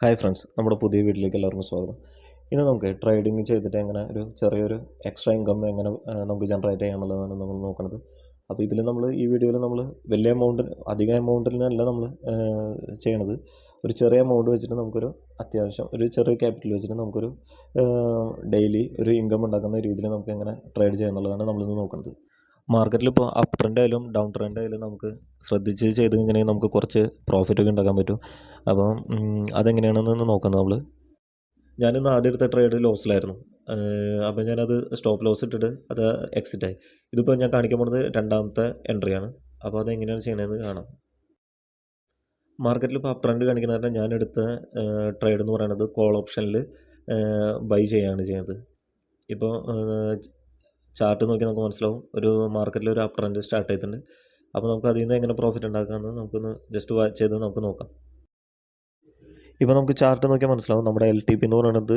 Hi friends നമ്മുടെ പുതിയ വീട്ടിലേക്ക് എല്ലാവർക്കും സ്വാഗതം. ഇന്ന് നമുക്ക് ട്രേഡിംഗ് ചെയ്തിട്ട് എങ്ങനെ ഒരു ചെറിയൊരു എക്സ്ട്രാ ഇൻകം എങ്ങനെ നമുക്ക് ജനറേറ്റ് ചെയ്യാമെന്നുള്ളതാണ് നമ്മൾ നോക്കുന്നത് അപ്പോൾ ഇതിൽ നമ്മൾ ഈ വീഡിയോയിൽ നമ്മൾ വലിയ എമൗണ്ട് അധിക എമൗണ്ടിനല്ല നമ്മൾ ചെയ്യണത്. ഒരു ചെറിയ എമൗണ്ട് വെച്ചിട്ട് നമുക്കൊരു അത്യാവശ്യം ഒരു ചെറിയ ക്യാപിറ്റൽ വെച്ചിട്ട് നമുക്കൊരു ഡെയിലി ഒരു ഇൻകം ഉണ്ടാക്കുന്ന രീതിയിൽ നമുക്ക് എങ്ങനെ ട്രേഡ് ചെയ്യാമെന്നുള്ളതാണ് നമ്മളിന്ന് നോക്കുന്നത് മാർക്കറ്റിൽ ഇപ്പോൾ അപ്പ് ട്രെൻഡ് ആയാലും ഡൗൺ ട്രെൻഡ് ആയാലും നമുക്ക് ശ്രദ്ധിച്ച് ചെയ്ത് കഴിഞ്ഞാൽ നമുക്ക് കുറച്ച് പ്രോഫിറ്റ് ഒക്കെ ഉണ്ടാക്കാൻ പറ്റും. അപ്പം അതെങ്ങനെയാണെന്ന് നോക്കാം നമ്മൾ ഞാനിന്ന് ആദ്യം എടുത്ത ട്രേഡ് ലോസിലായിരുന്നു അപ്പോൾ ഞാനത് സ്റ്റോപ്പ് ലോസ് ഇട്ടിട്ട് അത് എക്സിറ്റ് ആയി. ഇതിപ്പോൾ ഞാൻ കാണിക്കാൻ പോകുന്നത് രണ്ടാമത്തെ എൻട്രിയാണ് അപ്പോൾ അതെങ്ങനെയാണ് ചെയ്യണതെന്ന് കാണാം. മാർക്കറ്റിൽ ഇപ്പോൾ അപ്പ് ട്രെൻഡ് കാണിക്കുന്ന കാരണം ഞാൻ എടുത്ത ട്രേഡ് എന്ന് പറയുന്നത് കോൾ ഓപ്ഷനിൽ ബൈ ചെയ്യാണ് ചെയ്യുന്നത് ഇപ്പോൾ ചാർട്ട് നോക്കി നമുക്ക് മനസ്സിലാവും. ഒരു മാർക്കറ്റിൽ ഒരു അപ് ട്രെൻഡ് സ്റ്റാർട്ട് ചെയ്തിട്ടുണ്ട് അപ്പോൾ നമുക്ക് അതിൽ നിന്ന് എങ്ങനെ പ്രോഫിറ്റ് ഉണ്ടാക്കാമെന്ന് നമുക്കൊന്ന് ജസ്റ്റ് ചെയ്ത് നമുക്ക് നോക്കാം. ഇപ്പോൾ നമുക്ക് ചാർട്ട് നോക്കിയാൽ മനസ്സിലാവും. നമ്മുടെ എൽ ടി പി എന്ന് പറയുന്നത്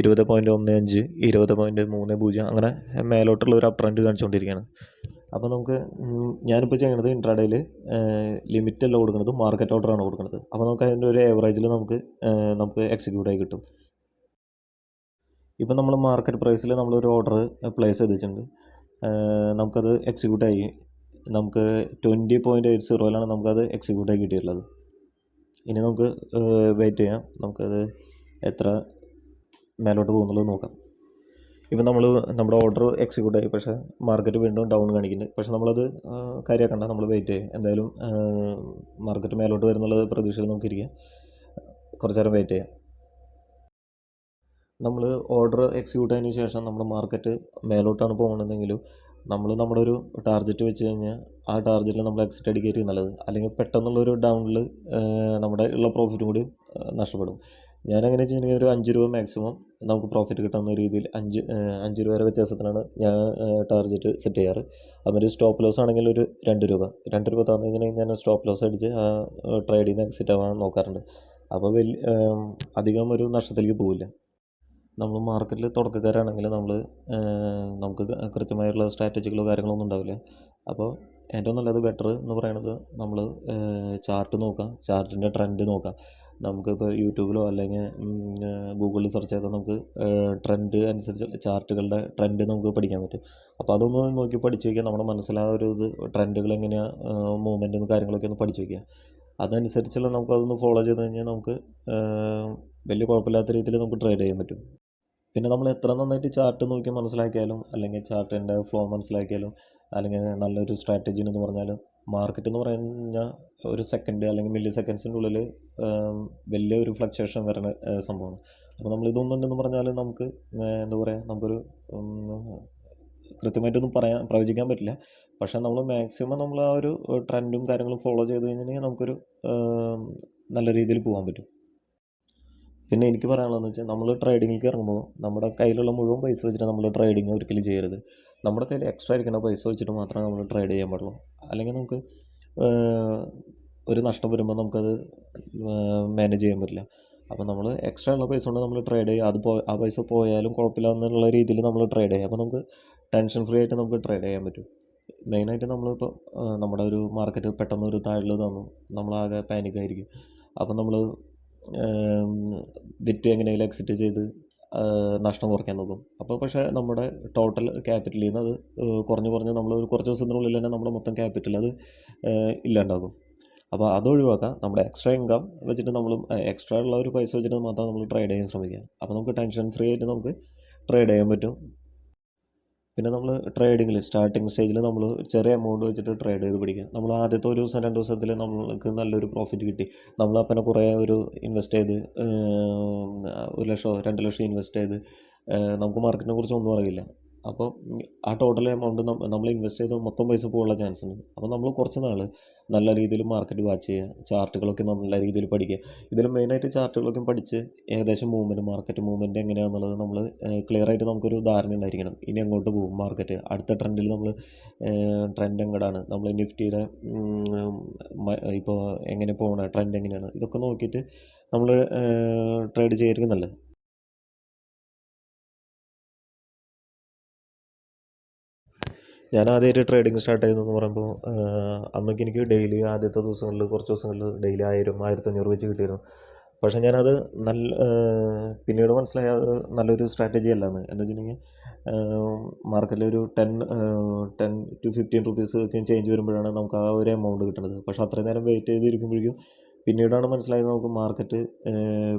ഇരുപത് പോയിന്റ് ഒന്ന് അഞ്ച് ഇരുപത് പോയിന്റ് മൂന്ന് പൂജ്യം അങ്ങനെ മേലോട്ടുള്ള ഒരു അപ് ട്രെൻഡ് കാണിച്ചുകൊണ്ടിരിക്കുകയാണ് അപ്പോൾ നമുക്ക് ഞാനിപ്പോൾ ചെയ്യണത് ഇൻട്രാഡേയിൽ ലിമിറ്റ് കൊടുക്കുന്നത് മാർക്കറ്റ് ഓർഡറാണ് കൊടുക്കുന്നത്. അപ്പോൾ നമുക്ക് അതിന്റെ ഒരു ഏവറേജിൽ നമുക്ക് നമുക്ക് എക്സിക്യൂട്ട് ആയി കിട്ടും. ഇപ്പം നമ്മൾ മാർക്കറ്റ് പ്രൈസിൽ നമ്മളൊരു ഓർഡർ പ്ലേസ് ചെയ്തിട്ടുണ്ട്. നമുക്കത് എക്സിക്യൂട്ട് ആയി. നമുക്ക് ട്വന്റി പോയിന്റ് എയ്റ്റ് സീറോയിലാണ് നമുക്കത് എക്സിക്യൂട്ട് ആയി കിട്ടിയിട്ടുള്ളത്. ഇനി നമുക്ക് വെയിറ്റ് ചെയ്യാം. നമുക്കത് എത്ര മേലോട്ട് പോകുന്നുള്ളത് നോക്കാം. ഇപ്പം നമ്മൾ നമ്മുടെ ഓർഡർ എക്സിക്യൂട്ട് ആയി. പക്ഷേ മാർക്കറ്റ് വീണ്ടും ഡൗൺ കാണിക്കുന്നുണ്ട്. പക്ഷേ നമ്മളത് കാര്യമാക്കണ്ട. നമ്മൾ വെയിറ്റ് ചെയ്യും. എന്തായാലും മാർക്കറ്റ് മേലോട്ട് വരുന്നുള്ളത് പ്രതീക്ഷയിൽ നമുക്കിരിക്കാം. കുറച്ച് നേരം വെയിറ്റ് ചെയ്യാം. നമ്മൾ ഓർഡർ എക്സിക്യൂട്ട് ആയതിനു ശേഷം നമ്മൾ മാർക്കറ്റ് മേലോട്ടാണ് പോകുന്നതെങ്കിലും നമ്മൾ നമ്മുടെ ഒരു ടാർജറ്റ് വെച്ച് കഴിഞ്ഞാൽ ആ ടാർജറ്റിൽ നമ്മൾ എക്സിറ്റ് അടിക്കുകയായിരിക്കും നല്ലത്. അല്ലെങ്കിൽ പെട്ടെന്നുള്ളൊരു ഡൗണിൽ നമ്മുടെ ഉള്ള പ്രോഫിറ്റും കൂടി നഷ്ടപ്പെടും. ഞാൻ എങ്ങനെ വെച്ചിട്ടുണ്ടെങ്കിൽ ഒരു അഞ്ച് രൂപ മാക്സിമം നമുക്ക് പ്രോഫിറ്റ് കിട്ടുന്ന രീതിയിൽ അഞ്ച് അഞ്ച് രൂപ വരെ വ്യത്യാസത്തിനാണ് ഞാൻ ടാർജറ്റ് സെറ്റ് ചെയ്യാറ്. അതുമൊരു സ്റ്റോപ്പ് ലോസ് ആണെങ്കിൽ ഒരു രണ്ട് രൂപ. രണ്ട് രൂപ തന്നു കഴിഞ്ഞാൽ ഞാൻ സ്റ്റോപ്പ് ലോസ് അടിച്ച് ആ ട്രേഡിൽ നിന്ന് എക്സിറ്റ് ആവാൻ നോക്കാറുണ്ട്. അപ്പോൾ വലിയ അധികം ഒരു നഷ്ടത്തിലേക്ക് പോവില്ല. നമ്മൾ മാർക്കറ്റിൽ തുടക്കക്കാരാണെങ്കിൽ നമ്മൾ നമുക്ക് കൃത്യമായിട്ടുള്ള സ്ട്രാറ്റജികളോ കാര്യങ്ങളോ ഒന്നും ഉണ്ടാവില്ല. അപ്പോൾ ഏറ്റവും നല്ലത് ബെറ്റർ എന്ന് പറയുന്നത് നമ്മൾ ചാർട്ട് നോക്കുക. ചാർട്ടിന്റെ ട്രെൻഡ് നോക്കുക. നമുക്കിപ്പോൾ യൂട്യൂബിലോ അല്ലെങ്കിൽ ഗൂഗിളിൽ സെർച്ച് ചെയ്താൽ നമുക്ക് ട്രെൻഡ് അനുസരിച്ച് ചാർട്ടുകളുടെ ട്രെൻഡ് നമുക്ക് പഠിക്കാൻ പറ്റും. അപ്പോൾ അതൊന്ന് നോക്കി പഠിച്ചു വയ്ക്കുക. നമ്മുടെ മനസ്സിൽ ആ ഒരു ഇത് ട്രെൻഡുകൾ എങ്ങനെയാണ് മൂവ്മെന്റും കാര്യങ്ങളൊക്കെ ഒന്ന് പഠിച്ചു വയ്ക്കുക. അതനുസരിച്ചുള്ള നമുക്ക് അതൊന്ന് ഫോളോ ചെയ്ത് കഴിഞ്ഞാൽ നമുക്ക് വലിയ കുഴപ്പമില്ലാത്ത രീതിയിൽ നമുക്ക് ട്രേഡ് ചെയ്യാൻ പറ്റും. പിന്നെ നമ്മൾ എത്ര നന്നായിട്ട് ചാർട്ട് നോക്കി മനസ്സിലാക്കിയാലും അല്ലെങ്കിൽ ചാർട്ടിന്റെ ഫ്ലോ മനസ്സിലാക്കിയാലും അല്ലെങ്കിൽ നല്ലൊരു സ്ട്രാറ്റജി എന്ന് പറഞ്ഞാലും മാർക്കറ്റ് എന്ന് പറഞ്ഞാൽ ഒരു സെക്കൻഡ് അല്ലെങ്കിൽ മില്ലി സെക്കൻഡ്സിന്റെ ഉള്ളിൽ വലിയ ഒരു ഫ്ലക്ച്വേഷൻ വരുന്ന സംഭവമാണ്. അപ്പോൾ നമ്മൾ ഇതൊന്നുണ്ടെന്ന് പറഞ്ഞാൽ നമുക്ക് എന്താ പറയുക നമുക്കൊരു കൃത്യമായിട്ടൊന്നും പറയാൻ പ്രവചിക്കാൻ പറ്റില്ല. പക്ഷേ നമ്മൾ മാക്സിമം നമ്മൾ ആ ഒരു ട്രെൻഡും കാര്യങ്ങളും ഫോളോ ചെയ്ത് കഴിഞ്ഞിട്ടുണ്ടെങ്കിൽ നമുക്കൊരു നല്ല രീതിയിൽ പോകാൻ പറ്റും. പിന്നെ എനിക്ക് പറയാനുള്ളതെന്ന് വെച്ചാൽ നമ്മൾ ട്രേഡിങ്ങിലേക്ക് ഇറങ്ങുമ്പോൾ നമ്മുടെ കയ്യിലുള്ള മുഴുവൻ പൈസ വെച്ചിട്ട് നമ്മൾ ട്രേഡിങ് ഒരിക്കലും ചെയ്യരുത്. നമ്മുടെ കയ്യിൽ എക്സ്ട്രാ ഇരിക്കുന്ന പൈസ വെച്ചിട്ട് മാത്രമേ നമ്മൾ ട്രേഡ് ചെയ്യാൻ പാടുള്ളൂ. അല്ലെങ്കിൽ നമുക്ക് ഒരു നഷ്ടം വരുമ്പോൾ നമുക്കത് മാനേജ് ചെയ്യാൻ പറ്റില്ല. അപ്പോൾ നമ്മൾ എക്സ്ട്രാ ഉള്ള പൈസ കൊണ്ട് നമ്മൾ ട്രേഡ് ചെയ്യുക. അത് പോ ആ പൈസ പോയാലും കുഴപ്പമില്ല എന്നുള്ള രീതിയിൽ നമ്മൾ ട്രേഡ് ചെയ്യുക. അപ്പോൾ നമുക്ക് ടെൻഷൻ ഫ്രീ ആയിട്ട് നമുക്ക് ട്രേഡ് ചെയ്യാൻ പറ്റും. മെയിനായിട്ട് നമ്മളിപ്പോൾ നമ്മുടെ ഒരു മാർക്കറ്റ് പെട്ടെന്ന് ഒരു താഴിൽ തന്നു. നമ്മളാകെ പാനിക്കായിരിക്കും അപ്പോൾ നമ്മൾ വിറ്റ് എങ്ങനെയെങ്കിലും എക്സിറ്റ് ചെയ്ത് നഷ്ടം കുറയ്ക്കാൻ നോക്കും. അപ്പോൾ പക്ഷേ നമ്മുടെ ടോട്ടൽ ക്യാപിറ്റലിൽ നിന്ന് അത് കുറഞ്ഞ് കുറഞ്ഞ് നമ്മൾ ഒരു കുറച്ച് ദിവസത്തിനുള്ളിൽ തന്നെ നമ്മുടെ മൊത്തം ക്യാപിറ്റൽ അത് ഇല്ലാണ്ടാകും അപ്പോൾ അത് ഒഴിവാക്കാം. നമ്മുടെ എക്സ്ട്രാ ഇൻകം വെച്ചിട്ട് നമ്മൾ എക്സ്ട്രാ ഉള്ള ഒരു പൈസ വെച്ചിട്ട് മാത്രം നമ്മൾ ട്രേഡ് ചെയ്യാൻ ശ്രമിക്കുക അപ്പോൾ നമുക്ക് ടെൻഷൻ ഫ്രീ ആയിട്ട് നമുക്ക് ട്രേഡ് ചെയ്യാൻ പറ്റും. പിന്നെ നമ്മൾ ട്രേഡിങ്ങിൽ സ്റ്റാർട്ടിങ് സ്റ്റേജിൽ നമ്മൾ ചെറിയ എമൗണ്ട് വെച്ചിട്ട് ട്രേഡ് ചെയ്ത് പഠിക്കുക നമ്മൾ ആദ്യത്തെ ഒരു ദിവസം രണ്ട് ദിവസത്തിൽ നമ്മൾക്ക് നല്ലൊരു പ്രോഫിറ്റ് കിട്ടി. നമ്മൾ അപ്പനെ കുറേ ഒരു ഇൻവെസ്റ്റ് ചെയ്ത് ഒരു ലക്ഷമോ രണ്ട് ലക്ഷം ഇൻവെസ്റ്റ് ചെയ്ത് നമുക്ക് മാർക്കറ്റിനെ കുറിച്ച് ഒന്നും അറിയില്ല. അപ്പോൾ ആ ടോട്ടൽ എമൗണ്ട് നമ്മൾ ഇൻവെസ്റ്റ് ചെയ്ത് മൊത്തം പൈസ പോകാനുള്ള ചാൻസ് ഉണ്ട്. അപ്പോൾ നമ്മൾ കുറച്ച് നാൾ നല്ല രീതിയിൽ മാർക്കറ്റ് വാച്ച് ചെയ്യുക ചാർട്ടുകളൊക്കെ നല്ല രീതിയിൽ പഠിക്കുക. ഇതിൽ മെയിനായിട്ട് ചാർട്ടുകളൊക്കെ പഠിച്ച് ഏകദേശം മൂവ്മെന്റ് മാർക്കറ്റ് മൂവ്മെന്റ് എങ്ങനെയാണെന്നുള്ളത് നമ്മൾ ക്ലിയർ ആയിട്ട് നമുക്കൊരു ധാരണ ഉണ്ടായിരിക്കണം. ഇനി അങ്ങോട്ട് പോകും മാർക്കറ്റ് അടുത്ത ട്രെൻഡിൽ നമ്മൾ ട്രെൻഡ് എങ്ങടാണ്? നമ്മൾ നിഫ്റ്റിയുടെ ഇപ്പോൾ എങ്ങനെ പോകണം ട്രെൻഡ് എങ്ങനെയാണ്? ഇതൊക്കെ നോക്കിയിട്ട് നമ്മൾ ട്രേഡ് ചെയ്യായിരിക്കും ഞാൻ ആദ്യമായിട്ട് ട്രേഡിങ് സ്റ്റാർട്ട് ചെയ്തതെന്ന് പറയുമ്പോൾ അന്നൊക്കെ എനിക്ക് ഡെയിലി ആദ്യത്തെ ദിവസങ്ങളിൽ കുറച്ച് ദിവസങ്ങളിൽ ഡെയിലി ആയിരം ആയിരത്തഞ്ഞൂറ് വെച്ച് കിട്ടിയിരുന്നു. പക്ഷേ ഞാനത് നല്ല പിന്നീട് മനസ്സിലായി നല്ലൊരു സ്ട്രാറ്റജി അല്ലാന്ന്. എന്ന് വെച്ചിട്ടുണ്ടെങ്കിൽ മാർക്കറ്റിലൊരു ten ten to fifteen rupees ഒക്കെ ചേഞ്ച് വരുമ്പോഴാണ് നമുക്ക് ആ ഒരു എമൗണ്ട് കിട്ടുന്നത്. പക്ഷേ അത്രയും നേരം വെയിറ്റ് ചെയ്തിരിക്കുമ്പോഴേക്കും പിന്നീടാണ് മനസ്സിലായത് നമുക്ക് മാർക്കറ്റ്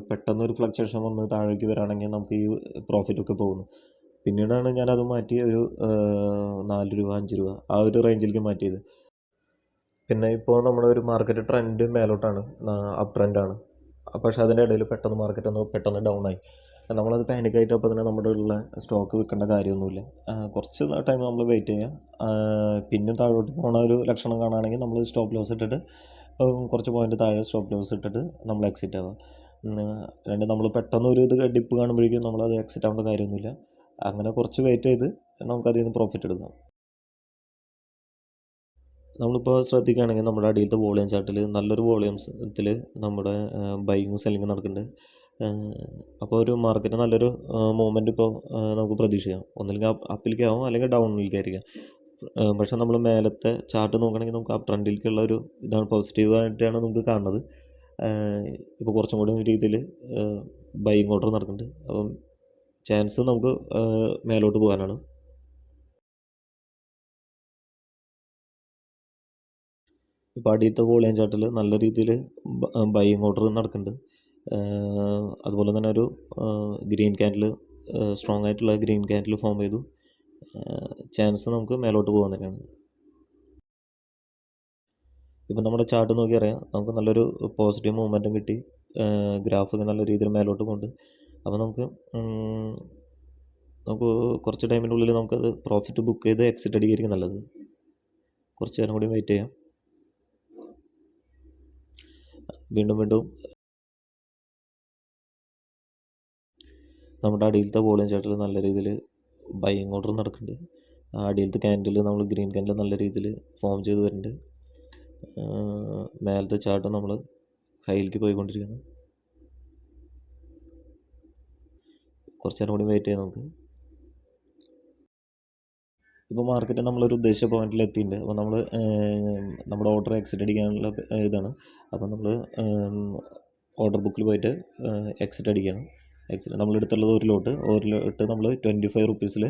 പെട്ടെന്ന് ഒരു ഫ്ലക്ച്വേഷൻ വന്ന് താഴേക്ക് വരാണെങ്കിൽ നമുക്ക് ഈ പ്രോഫിറ്റ് ഒക്കെ പോകുന്നു. പിന്നീടാണ് ഞാനത് മാറ്റി ഒരു നാല് രൂപ അഞ്ച് രൂപ ആ ഒരു റേഞ്ചിലേക്ക് മാറ്റിയത്. പിന്നെ ഇപ്പോൾ നമ്മുടെ ഒരു മാർക്കറ്റ് ട്രെൻഡ് മേലോട്ടാണ് അപ്പ് ട്രെൻഡാണ് പക്ഷേ അതിന്റെ ഇടയിൽ പെട്ടെന്ന് മാർക്കറ്റ് ഒന്ന് പെട്ടെന്ന് ഡൗൺ ആയി. നമ്മളത് പാനിക് ആയിട്ട് അപ്പോൾ തന്നെ നമ്മുടെ ഉള്ള സ്റ്റോക്ക് വിൽക്കേണ്ട കാര്യമൊന്നുമില്ല. കുറച്ച് ടൈം നമ്മൾ വെയിറ്റ് ചെയ്യുക പിന്നെ താഴോട്ട് പോണ ഒരു ലക്ഷണം കാണുകയാണെങ്കിൽ നമ്മൾ സ്റ്റോപ്പ് ലോസ് ഇട്ടിട്ട് കുറച്ച് പോയിന്റ് താഴെ സ്റ്റോപ്പ് ലോസ് ഇട്ടിട്ട് നമ്മൾ എക്സിറ്റ് ആവുക. രണ്ട് നമ്മൾ പെട്ടെന്ന് ഒരു ഇത് ഡിപ്പ് കാണുമ്പോഴേക്കും നമ്മളത് എക്സിറ്റ് ആവേണ്ട കാര്യമൊന്നുമില്ല. അങ്ങനെ കുറച്ച് വെയിറ്റ് ചെയ്ത് നമുക്കതിൽ നിന്ന് പ്രോഫിറ്റ് എടുക്കാം. നമ്മളിപ്പോൾ ശ്രദ്ധിക്കുകയാണെങ്കിൽ നമ്മുടെ അടിയിലത്തെ വോളിയം ചാർട്ടിൽ നല്ലൊരു വോളിയംസിൽ നമ്മുടെ ബൈങ് സെല്ലിങ് നടക്കുന്നുണ്ട്. അപ്പോൾ ഒരു മാർക്കറ്റ് നല്ലൊരു മൂവ്മെന്റ് ഇപ്പോൾ നമുക്ക് പ്രതീക്ഷിക്കാം. ഒന്നില്ലെങ്കിൽ അപ്പിലേക്ക് ആവും അല്ലെങ്കിൽ ഡൗണിലേക്ക് ആയിരിക്കാം. പക്ഷെ നമ്മൾ മേലത്തെ ചാർട്ട് നോക്കുകയാണെങ്കിൽ നമുക്ക് അപ്പ് ട്രെൻഡിലേക്കുള്ള ഒരു ഇതാണ് പോസിറ്റീവായിട്ടാണ് നമുക്ക് കാണുന്നത്. ഇപ്പോൾ കുറച്ചും കൂടി രീതിയിൽ ബൈങ് ഓർഡർ നടക്കുന്നുണ്ട്. അപ്പം ചാൻസ് നമുക്ക് മേലോട്ട് പോകാനാണ്. ഇപ്പോൾ അടിയത്തെ വോളിയം ചാട്ടിൽ നല്ല രീതിയിൽ ബൈയിങ് ഓർഡർ നടക്കുന്നുണ്ട്. അതുപോലെ തന്നെ ഒരു ഗ്രീൻ ക്യാൻഡിൽ സ്ട്രോങ് ആയിട്ടുള്ള ഗ്രീൻ ക്യാൻഡിൽ ഫോം ചെയ്തു. ചാൻസ് നമുക്ക് മേലോട്ട് പോകാൻ തന്നെയാണ്. ഇപ്പം നമ്മുടെ ചാർട്ട് നോക്കി അറിയാം നമുക്ക് നല്ലൊരു പോസിറ്റീവ് മൂവ്മെന്റും കിട്ടി. ഗ്രാഫ് നല്ല രീതിയിൽ മേലോട്ട് പോകുന്നുണ്ട് അപ്പോൾ നമുക്ക് നമുക്ക് കുറച്ച് ടൈമിന്റെ ഉള്ളിൽ നമുക്കത് പ്രോഫിറ്റ് ബുക്ക് ചെയ്ത് എക്സിറ്റ് അടിക്കുകയായിരിക്കും നല്ലത്. കുറച്ച് നേരം കൂടി വെയിറ്റ് ചെയ്യാം. വീണ്ടും വീണ്ടും നമ്മുടെ അടിയിലത്തെ വോളിയം ചാർട്ടിൽ നല്ല രീതിയിൽ ബൈയിങ് ഓർഡർ നടക്കുന്നുണ്ട്. അടിയിലത്തെ ക്യാൻഡിൽ നമ്മൾ ഗ്രീൻ ക്യാൻഡിൽ നല്ല രീതിയിൽ ഫോം ചെയ്ത് വരുന്നുണ്ട്. മേലത്തെ ചാർട്ട് നമ്മൾ ഹൈയിലേക്ക് പോയിക്കൊണ്ടിരിക്കുകയാണ്. കുറച്ച് നേരം കൂടി വെയിറ്റ് ചെയ്യാം നമുക്ക്. ഇപ്പോൾ മാർക്കറ്റ് നമ്മളൊരു ഉദ്ദേശിച്ച പോയിന്റിൽ എത്തിയിട്ടുണ്ട്. അപ്പോൾ നമ്മൾ നമ്മുടെ ഓർഡർ എക്സിറ്റ് അടിക്കാനുള്ള ഇതാണ്. അപ്പോൾ നമ്മൾ ഓർഡർ ബുക്കിൽ പോയിട്ട് എക്സിറ്റ് അടിക്കണം. എക്സിറ്റ് നമ്മൾ എടുത്തുള്ളത് ഒരു ലോട്ട് ഒരു ലോട്ട് നമ്മൾ ട്വന്റി ഫൈവ് റുപ്പീസിൽ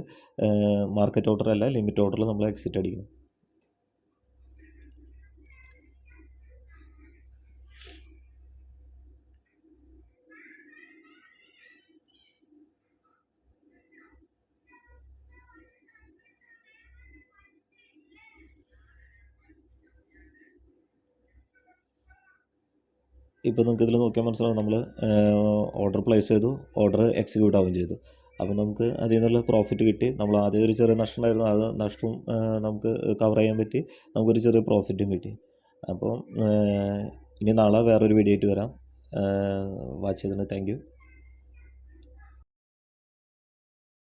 മാർക്കറ്റ് ഓർഡർ അല്ല ലിമിറ്റ് ഓർഡറിൽ നമ്മൾ എക്സിറ്റ് അടിക്കണം. ഇപ്പോൾ നമുക്ക് ഇതിൽ നോക്കിയാൽ മനസ്സിലാവും നമ്മൾ ഓർഡർ പ്ലേസ് ചെയ്തു ഓർഡർ എക്സിക്യൂട്ട് ആവുകയും ചെയ്തു. അപ്പോൾ നമുക്ക് അതിൽ നിന്നുള്ള പ്രോഫിറ്റ് കിട്ടി. നമ്മൾ ആദ്യം ഒരു ചെറിയ നഷ്ടം ഉണ്ടായിരുന്നു. അത് നഷ്ടവും നമുക്ക് കവർ ചെയ്യാൻ പറ്റി. നമുക്കൊരു ചെറിയ പ്രോഫിറ്റും കിട്ടി. അപ്പോൾ ഇനി നാളെ വേറൊരു വീഡിയോ ആയിട്ട് വരാം. വാച്ച് ചെയ്തതിന് താങ്ക് യു